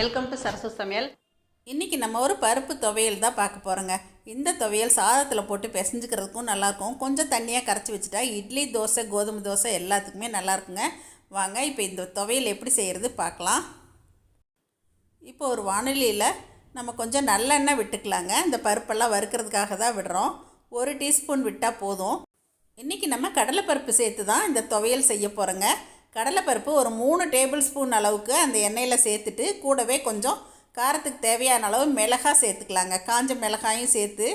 Welcome to Sarasu சமையல் இன்றைக்கி நம்ம ஒரு பருப்பு துவையல் தான் பார்க்க போகிறோங்க இந்த துவையல் சாதத்தில் போட்டு பிசைஞ்சுக்கிறதுக்கும் நல்லாயிருக்கும் கொஞ்சம் தண்ணியாக கரைச்சி வச்சுட்டா இட்லி தோசை கோதுமை தோசை எல்லாத்துக்குமே நல்லாயிருக்குங்க வாங்க இப்போ இந்த துவையல் எப்படி செய்கிறது பார்க்கலாம். இப்போ ஒரு வானொலியில் நம்ம கொஞ்சம் நல்லெண்ணெய் விட்டுக்கலாங்க. இந்த பருப்பெல்லாம் வறுக்கிறதுக்காக தான் விடுறோம். ஒரு டீஸ்பூன் விட்டால் போதும். இன்றைக்கி நம்ம கடலைப்பருப்பு சேர்த்து தான் இந்த துவையல் செய்ய போகிறோங்க கடலைப்பருப்பு ஒரு மூணு டேபிள் ஸ்பூன் அளவுக்கு அந்த எண்ணெயில் சேர்த்துட்டு கூடவே கொஞ்சம் காரத்துக்கு தேவையான அளவு மிளகாய் சேர்த்துக்கலாங்க. காஞ்ச மிளகாயும் சேர்த்து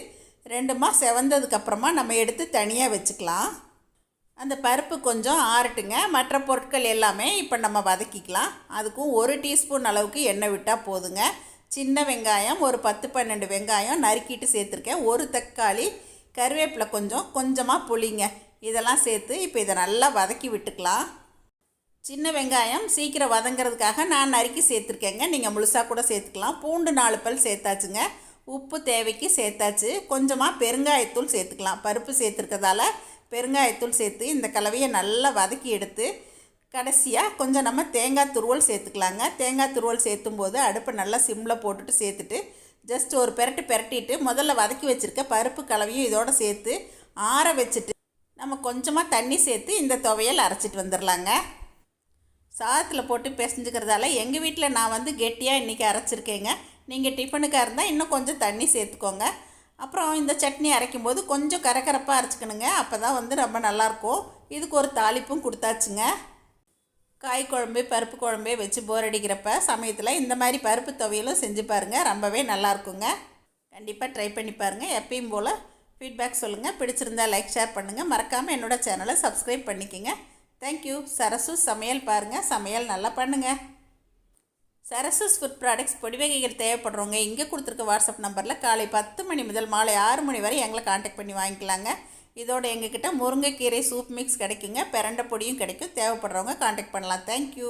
ரெண்டுமா செவந்ததுக்கப்புறமா நம்ம எடுத்து தனியாக வச்சுக்கலாம். அந்த பருப்பு கொஞ்சம் ஆறட்டுங்க. மற்ற பொருட்கள் எல்லாமே இப்போ நம்ம வதக்கிக்கலாம். அதுக்கும் ஒரு டீஸ்பூன் அளவுக்கு எண்ணெய் விட்டால் போதுங்க. சின்ன வெங்காயம் ஒரு பத்து பன்னெண்டு வெங்காயம் நறுக்கிட்டு சேர்த்துருக்கேன். ஒரு தக்காளி கருவேப்பிலை கொஞ்சம் கொஞ்சமாக புளிங்க. இதெல்லாம் சேர்த்து இப்போ இதை நல்லா வதக்கி விட்டுக்கலாம். சின்ன வெங்காயம் சீக்கிரம் வதங்கிறதுக்காக நான் நறுக்கி சேர்த்துருக்கேங்க. நீங்கள் முழுசாக கூட சேர்த்துக்கலாம். பூண்டு நாலு பல் சேர்த்தாச்சுங்க. உப்பு தேவைக்கு சேர்த்தாச்சு. கொஞ்சமாக பெருங்காயத்தூள் சேர்த்துக்கலாம். பருப்பு சேர்த்துருக்கதால பெருங்காயத்தூள் சேர்த்து இந்த கலவையை நல்லா வதக்கி எடுத்து கடைசியாக கொஞ்சம் நம்ம தேங்காய் துருவல் சேர்த்துக்கலாங்க. தேங்காய் துருவல் சேர்த்தும் போது அடுப்பை நல்லா சிம்மில் போட்டுட்டு சேர்த்துட்டு ஜஸ்ட் ஒரு பெரட்டு பெரட்டிட்டு முதல்ல வதக்கி வச்சுருக்க பருப்பு கலவையும் இதோடு சேர்த்து ஆற வச்சுட்டு நம்ம கொஞ்சமாக தண்ணி சேர்த்து இந்த துவையல் அரைச்சிட்டு வந்துடலாங்க சாதத்தில் போட்டு பிசைஞ்சுக்கிறதால எங்கள் வீட்டில் நான் வந்து கெட்டியாக இன்றைக்கி அரைச்சிருக்கேங்க. நீங்கள் டிஃபனுக்காக இருந்தால் இன்னும் கொஞ்சம் தண்ணி சேர்த்துக்கோங்க. அப்புறம் இந்த சட்னி அரைக்கும் போது கொஞ்சம் கரகரப்பாக அரைச்சிக்கணுங்க. அப்போ தான் வந்து ரொம்ப நல்லாயிருக்கும். இதுக்கு ஒரு தாளிப்பும் கொடுத்தாச்சுங்க. காய் குழம்பு பருப்பு குழம்பே வச்சு போர் அடிக்கிறப்ப சமயத்தில் இந்த மாதிரி பருப்பு துவையலும் செஞ்சு பாருங்கள் ரொம்பவே நல்லாயிருக்குங்க. கண்டிப்பாக ட்ரை பண்ணி பாருங்கள் எப்பயும் போல் ஃபீட்பேக் சொல்லுங்கள் பிடிச்சிருந்தா லைக் ஷேர் பண்ணுங்கள் மறக்காமல் என்னோட சேனலை சப்ஸ்கிரைப் பண்ணிக்கோங்க. தேங்க்யூ சரசு சமையல் பாருங்கள் சமையல் நல்லா பண்ணுங்கள் சரசஸ் ஃபுட் ப்ராடக்ட்ஸ் பொடி வகைகள் தேவைப்படுறவங்க இங்கே கொடுத்துருக்க வாட்ஸ்அப் நம்பரில் காலை பத்து மணி முதல் மாலை ஆறு மணி வரை எங்களை காண்டாக்ட் பண்ணி வாங்கிக்கலாங்க. இதோட எங்ககிட்ட முருங்கைக்கீரை சூப் மிக்ஸ் கிடைக்குங்க. பிரண்டை பொடியும் கிடைக்கும். தேவைப்படுறவங்க காண்டாக்ட் பண்ணலாம். தேங்க்யூ